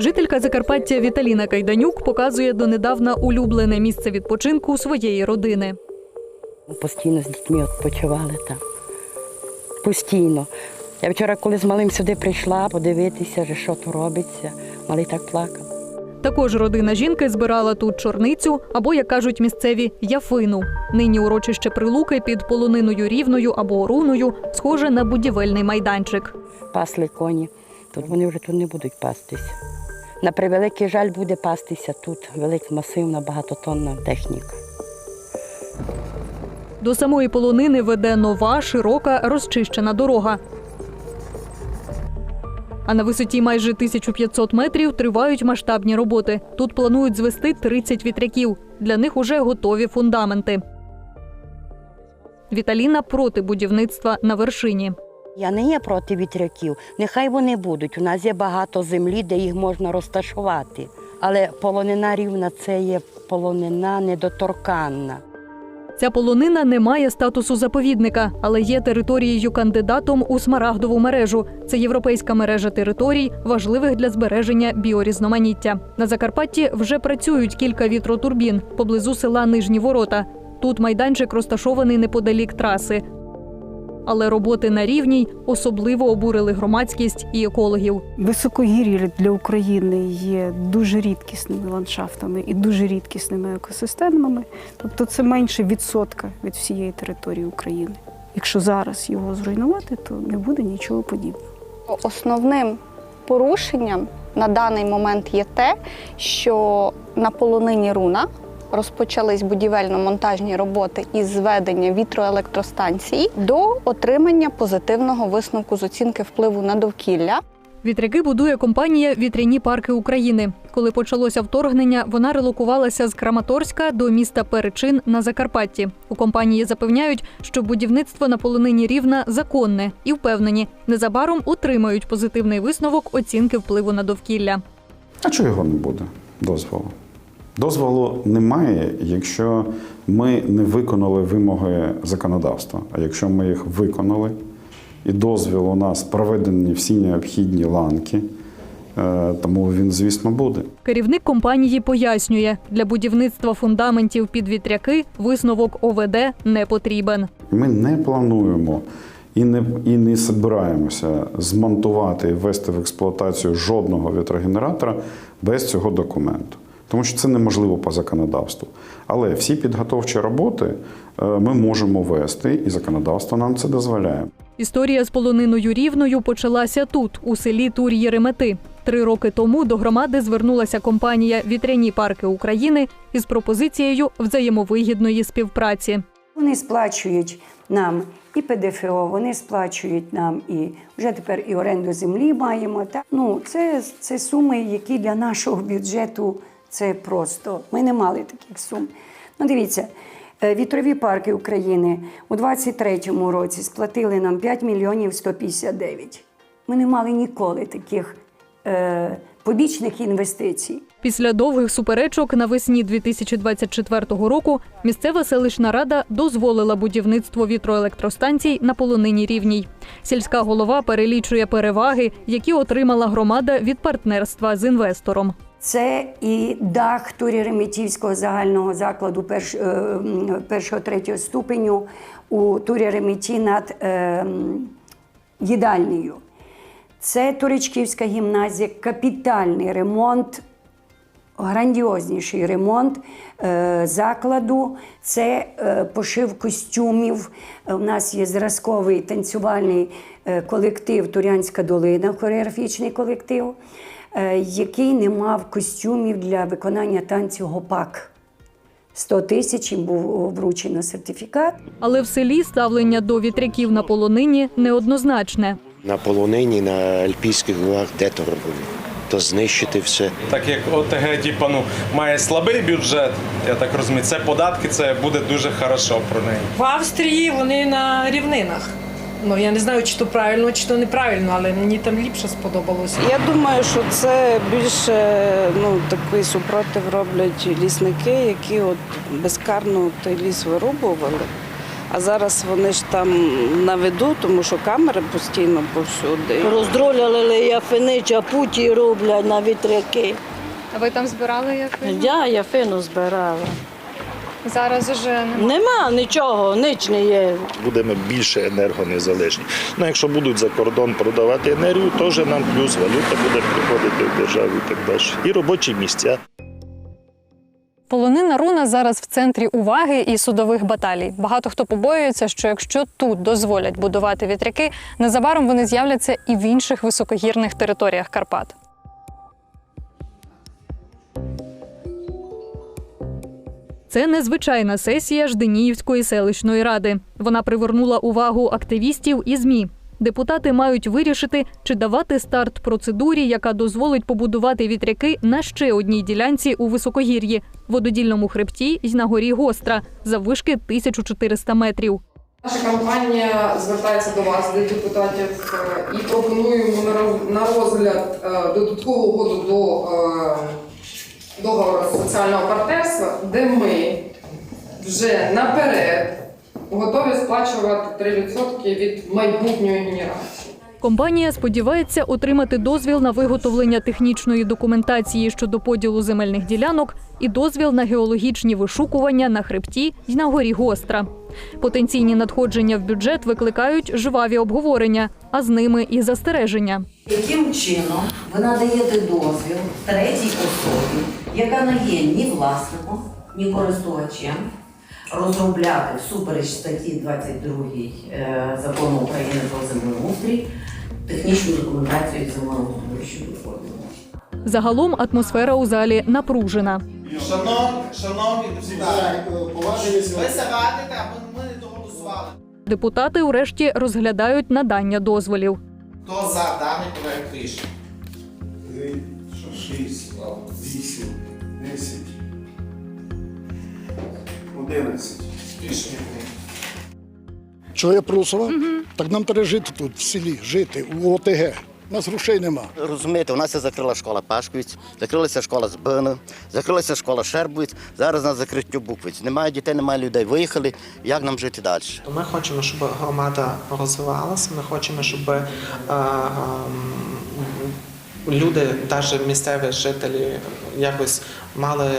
Жителька Закарпаття Віталіна Кайданюк показує донедавна улюблене місце відпочинку своєї родини. Постійно з дітьми відпочивали там. Постійно. Я вчора, коли з малим сюди прийшла, подивитися, що тут робиться, малий так плакав. Також родина жінки збирала тут чорницю або, як кажуть місцеві, яфину. Нині урочище прилуки під полониною рівною або оруною схоже на будівельний майданчик. Пасли коні. Тут вони вже тут не будуть пастися. На превеликий жаль буде пастися тут велика масивна багатотонна техніка. До самої полонини веде нова, широка, розчищена дорога. А на висоті майже 1500 метрів тривають масштабні роботи. Тут планують звести 30 вітряків. Для них уже готові фундаменти. Віталіна проти будівництва на вершині. Я не є проти вітряків. Нехай вони будуть. У нас є багато землі, де їх можна розташувати. Але полонина рівна це є полонина недоторканна. Ця полонина не має статусу заповідника, але є територією кандидатом у смарагдову мережу. Це європейська мережа територій, важливих для збереження біорізноманіття. На Закарпатті вже працюють кілька вітротурбін поблизу села Нижні Ворота. Тут майданчик розташований неподалік траси. Але роботи на рівній особливо обурили громадськість і екологів. Високогір'я для України є дуже рідкісними ландшафтами і дуже рідкісними екосистемами. Тобто це менше відсотка від всієї території України. Якщо зараз його зруйнувати, то не буде нічого подібного. Основним порушенням на даний момент є те, що на полонині руна розпочались будівельно-монтажні роботи із зведення вітроелектростанції до отримання позитивного висновку з оцінки впливу на довкілля. Вітряки будує компанія Вітряні парки України. Коли почалося вторгнення, вона релокувалася з Краматорська до міста Перечин на Закарпатті. У компанії запевняють, що будівництво на полонині рівна законне і впевнені, незабаром отримають позитивний висновок оцінки впливу на довкілля. А чого його не буде? Дозволу. Дозволу немає, якщо ми не виконали вимоги законодавства. А якщо ми їх виконали, і дозвіл у нас проведені всі необхідні ланки, е, тому він, звісно, буде. Керівник компанії пояснює, для будівництва фундаментів під вітряки висновок ОВД не потрібен. Ми не плануємо і не, і не збираємося змонтувати і ввести в експлуатацію жодного вітрогенератора без цього документу. Тому що це неможливо по законодавству. Але всі підготовчі роботи е, ми можемо вести, і законодавство нам це дозволяє. Історія з полониною рівною почалася тут, у селі Тур'ї Ремети. Три роки тому до громади звернулася компанія Вітряні парки України із пропозицією взаємовигідної співпраці. Вони сплачують нам і ПДФО, вони сплачують нам і вже тепер і оренду землі маємо. Та ну це, це суми, які для нашого бюджету це просто. Ми не мали таких сум. Ну, дивіться, е, вітрові парки України у 23-му році сплатили нам 5 мільйонів 159. Ми не мали ніколи таких е, побічних інвестицій. Після довгих суперечок навесні 2024 року місцева селищна рада дозволила будівництво вітроелектростанцій на полонині рівній. Сільська голова перелічує переваги, які отримала громада від партнерства з інвестором. Це і дах турі Ремітівського загального закладу перш, е, першого третього ступеню у турі Реміті над е, їдальнею. Це Туричківська гімназія, капітальний ремонт, грандіозніший ремонт е, закладу. Це пошив костюмів. У нас є зразковий танцювальний колектив Турянська долина, хореографічний колектив, який не мав костюмів для виконання танцю гопак. 100 тисяч їм був вручено сертифікат. Але в селі ставлення до вітряків на полонині неоднозначне. На полонині, на Альпійських горах, де то робили? То знищити все. Так як ОТГ типа, ну, має слабий бюджет, я так розумію, це податки, це буде дуже хорошо про неї. В Австрії вони на рівнинах. Ну я не знаю, чи то правильно, чи то неправильно, але мені там ліпше сподобалося. Я думаю, що це більше ну, такий супротив роблять лісники, які от безкарно той ліс вирубували. А зараз вони ж там на виду, тому що камери постійно повсюди. Роздроляли яфини, чапуті роблять на вітряки. А ви там збирали як? Я яфину збирала. Зараз уже немає. Нема нічого, ніч не є. будемо більше енергонезалежні. Ну, якщо будуть за кордон продавати енергію, теж нам плюс валюта буде приходити в державу і так далі. І робочі місця. Полонина руна зараз в центрі уваги і судових баталій. Багато хто побоюється, що якщо тут дозволять будувати вітряки, незабаром вони з'являться і в інших високогірних територіях Карпат. Це незвичайна сесія Жденіївської селищної ради. Вона привернула увагу активістів і ЗМІ. Депутати мають вирішити, чи давати старт процедурі, яка дозволить побудувати вітряки на ще одній ділянці у високогір'ї вододільному хребті й на горі Гостра заввишки 1400 метрів. Наша компанія звертається до вас, до депутатів, е, і пропонуємо на розгляд е, додаткову угоду до е, договору соціального партнерства, де ми вже наперед готові сплачувати 3% від майбутньої генерації. Компанія сподівається отримати дозвіл на виготовлення технічної документації щодо поділу земельних ділянок і дозвіл на геологічні вишукування на хребті й на горі Гостра. Потенційні надходження в бюджет викликають жваві обговорення, а з ними і застереження. Яким чином ви надаєте дозвіл третій особі, яка не є ні власником, ні користувачем, розробляти всупереч статті 22 е, закону України про землеустрій технічну документацію землеустрою щодо поділу? Загалом атмосфера у залі напружена. Шановні, шановні депутати, ви завадите, або ми не доголосували. Депутати врешті розглядають надання дозволів. Хто за даний проект рішення? 6, 8, 10, 11. Рішення прийнято. Що я проголосував? Так нам треба жити тут, в селі, жити, у ОТГ. У нас грошей нема. Розумієте, у нас я закрила школа Пашковіць, закрилася школа Збина, закрилася школа Шербовіць, зараз на закриттю Буквиць. Немає дітей, немає людей. Виїхали. Як нам жити далі? Ми хочемо, щоб громада розвивалася. Ми хочемо, щоб е, люди, навіть місцеві жителі, якось мали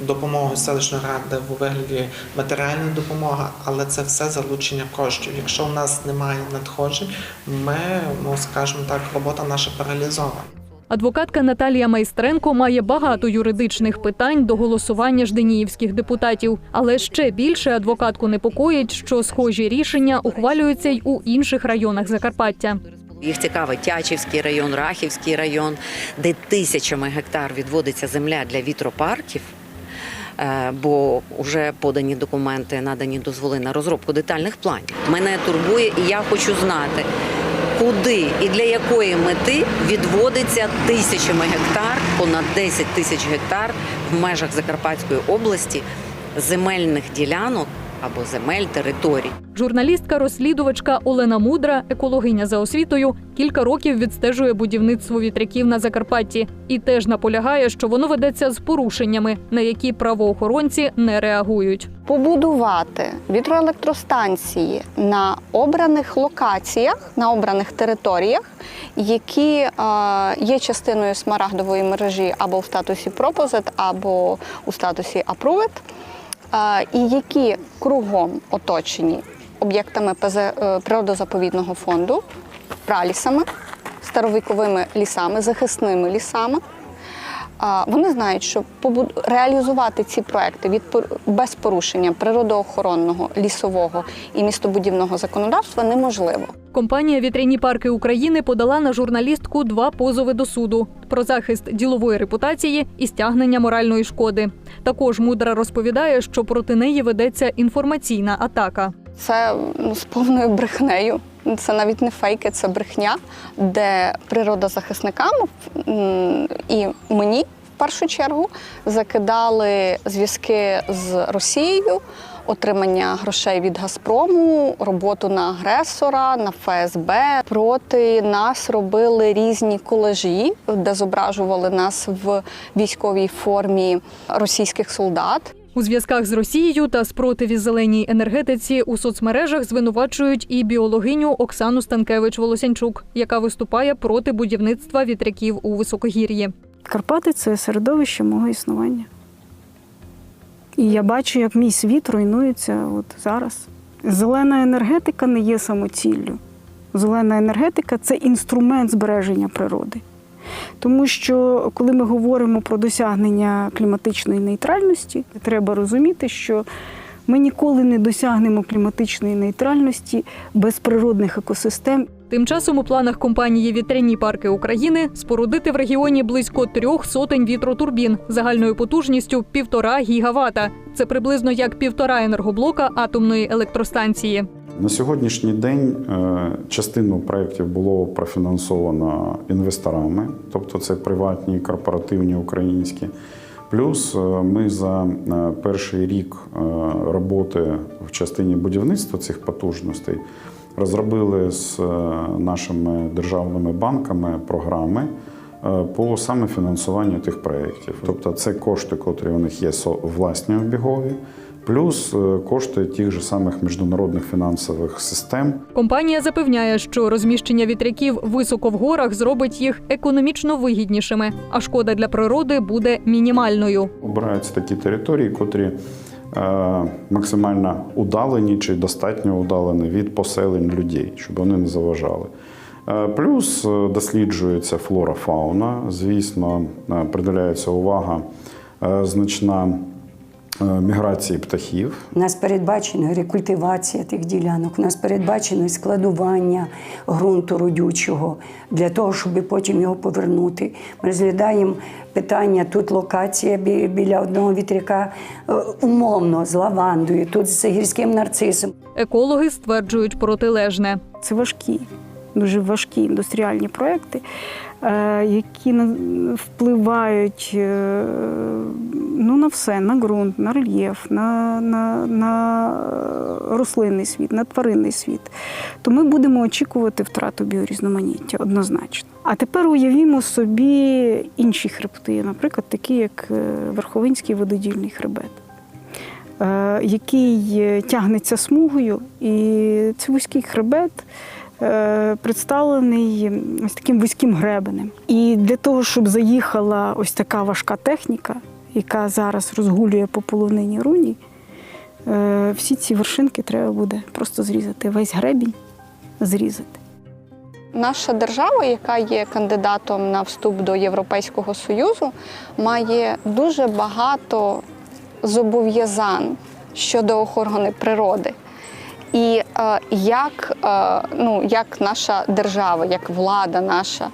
допомогу селищної ради у вигляді матеріальної допомоги, але це все залучення коштів. Якщо в нас немає надходжень, ми, ну скажімо так, робота наша паралізована. Адвокатка Наталія Майстренко має багато юридичних питань до голосування жденіївських депутатів. Але ще більше адвокатку непокоїть, що схожі рішення ухвалюються й у інших районах Закарпаття. Їх цікавить Тячівський район, Рахівський район, де тисячами гектар відводиться земля для вітропарків. е, Бо вже подані документи, надані дозволи на розробку детальних планів. Мене турбує, і я хочу знати, куди і для якої мети відводиться тисячами гектар, понад 10 тисяч гектар в межах Закарпатської області земельних ділянок або земель територій. Журналістка-розслідувачка Олена Мудра, екологиня за освітою, кілька років відстежує будівництво вітряків на Закарпатті і теж наполягає, що воно ведеться з порушеннями, на які правоохоронці не реагують. побудувати вітроелектростанції на обраних локаціях, на обраних територіях, які е, є частиною смарагдової мережі або в статусі Proposed, або у статусі е, і які кругом оточені об'єктами е, природозаповідного фонду, пралісами, старовіковими лісами, захисними лісами. Вони знають, що реалізувати ці проекти від без порушення природоохоронного, лісового і містобудівного законодавства неможливо. Компанія Вітряні парки України подала на журналістку два позови до суду про захист ділової репутації і стягнення моральної шкоди. Також мудра розповідає, що проти неї ведеться інформаційна атака. Це ну, з повною брехнею. Це навіть не фейки, це брехня, де природозахисникам м, і мені в першу чергу закидали зв'язки з Росією, отримання грошей від Газпрому, роботу на агресора, на ФСБ. Проти нас робили різні колажі, де зображували нас в військовій формі російських солдат. У зв'язках з Росією та спротиві зеленій енергетиці у соцмережах звинувачують і біологиню Оксану Станкевич Волосянчук, яка виступає проти будівництва вітряків у високогір'ї. Карпати це середовище мого існування. І я бачу, як мій світ руйнується от зараз. Зелена енергетика не є самоціллю. Зелена енергетика це інструмент збереження природи. Тому що коли ми говоримо про досягнення кліматичної нейтральності, треба розуміти, що ми ніколи не досягнемо кліматичної нейтральності без природних екосистем. Тим часом у планах компанії Вітряні парки України спорудити в регіоні близько трьох сотень вітротурбін загальною потужністю півтора гігавата. Це приблизно як півтора енергоблока атомної електростанції. На сьогоднішній день е, частину проєктів було профінансовано інвесторами, тобто це приватні, корпоративні, українські. Плюс е, ми за е, перший рік роботи в частині будівництва цих потужностей розробили з е, нашими державними банками програми е, по саме фінансуванню тих проєктів. Тобто це кошти, котрі у них є со- власні обігові, плюс е, кошти тих же самих міжнародних фінансових систем. Компанія запевняє, що розміщення вітряків високо в горах зробить їх економічно вигіднішими, а шкода для природи буде мінімальною. Обираються такі території, котрі максимально удалені чи достатньо удалені від поселень людей, щоб вони не заважали. Е, Плюс е, досліджується флора фауна. Звісно, е, приділяється увага е, значна е, міграції птахів. У нас передбачена рекультивація тих ділянок, у нас передбачено складування ґрунту родючого для того, щоб потім його повернути. Ми розглядаємо питання тут локація біля одного вітряка е, умовно з лавандою, тут з гірським нарцисом. Екологи стверджують протилежне. Це важкі, дуже важкі індустріальні проекти, е, які впливають е, ну, на все, на ґрунт, на рельєф, на, на, на рослинний світ, на тваринний світ. То ми будемо очікувати втрату біорізноманіття однозначно. А тепер уявімо собі інші хребти, наприклад, такі як е, Верховинський вододільний хребет. Який тягнеться смугою, і це вузький хребет, представлений ось таким вузьким гребенем. І для того, щоб заїхала ось така важка техніка, яка зараз розгулює по полонині руні, е, всі ці вершинки треба буде просто зрізати. Весь гребінь зрізати. Наша держава, яка є кандидатом на вступ до Європейського Союзу, має дуже багато зобов'язань щодо охорони природи. І е, як, е, ну, як наша держава, як влада наша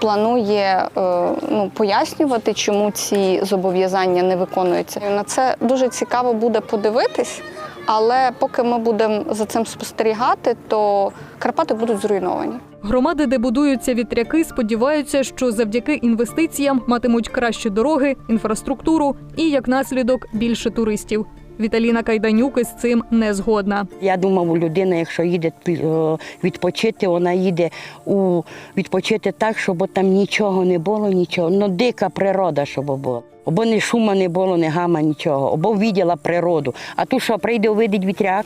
планує е, ну, пояснювати, чому ці зобов'язання не виконуються. На це дуже цікаво буде подивитись, але поки ми будемо за цим спостерігати, то Карпати будуть зруйновані. Громади, де будуються вітряки, сподіваються, що завдяки інвестиціям матимуть кращі дороги, інфраструктуру і, як наслідок, більше туристів. Віталіна Кайданюк із цим не згодна. Я думав, людина, якщо їде е, відпочити, вона їде у відпочити так, щоб там нічого не було, нічого. Ну, дика природа, щоб було. Або не шума не було, не гама, нічого, або виділа природу. А тут що, прийде увидить вітряк,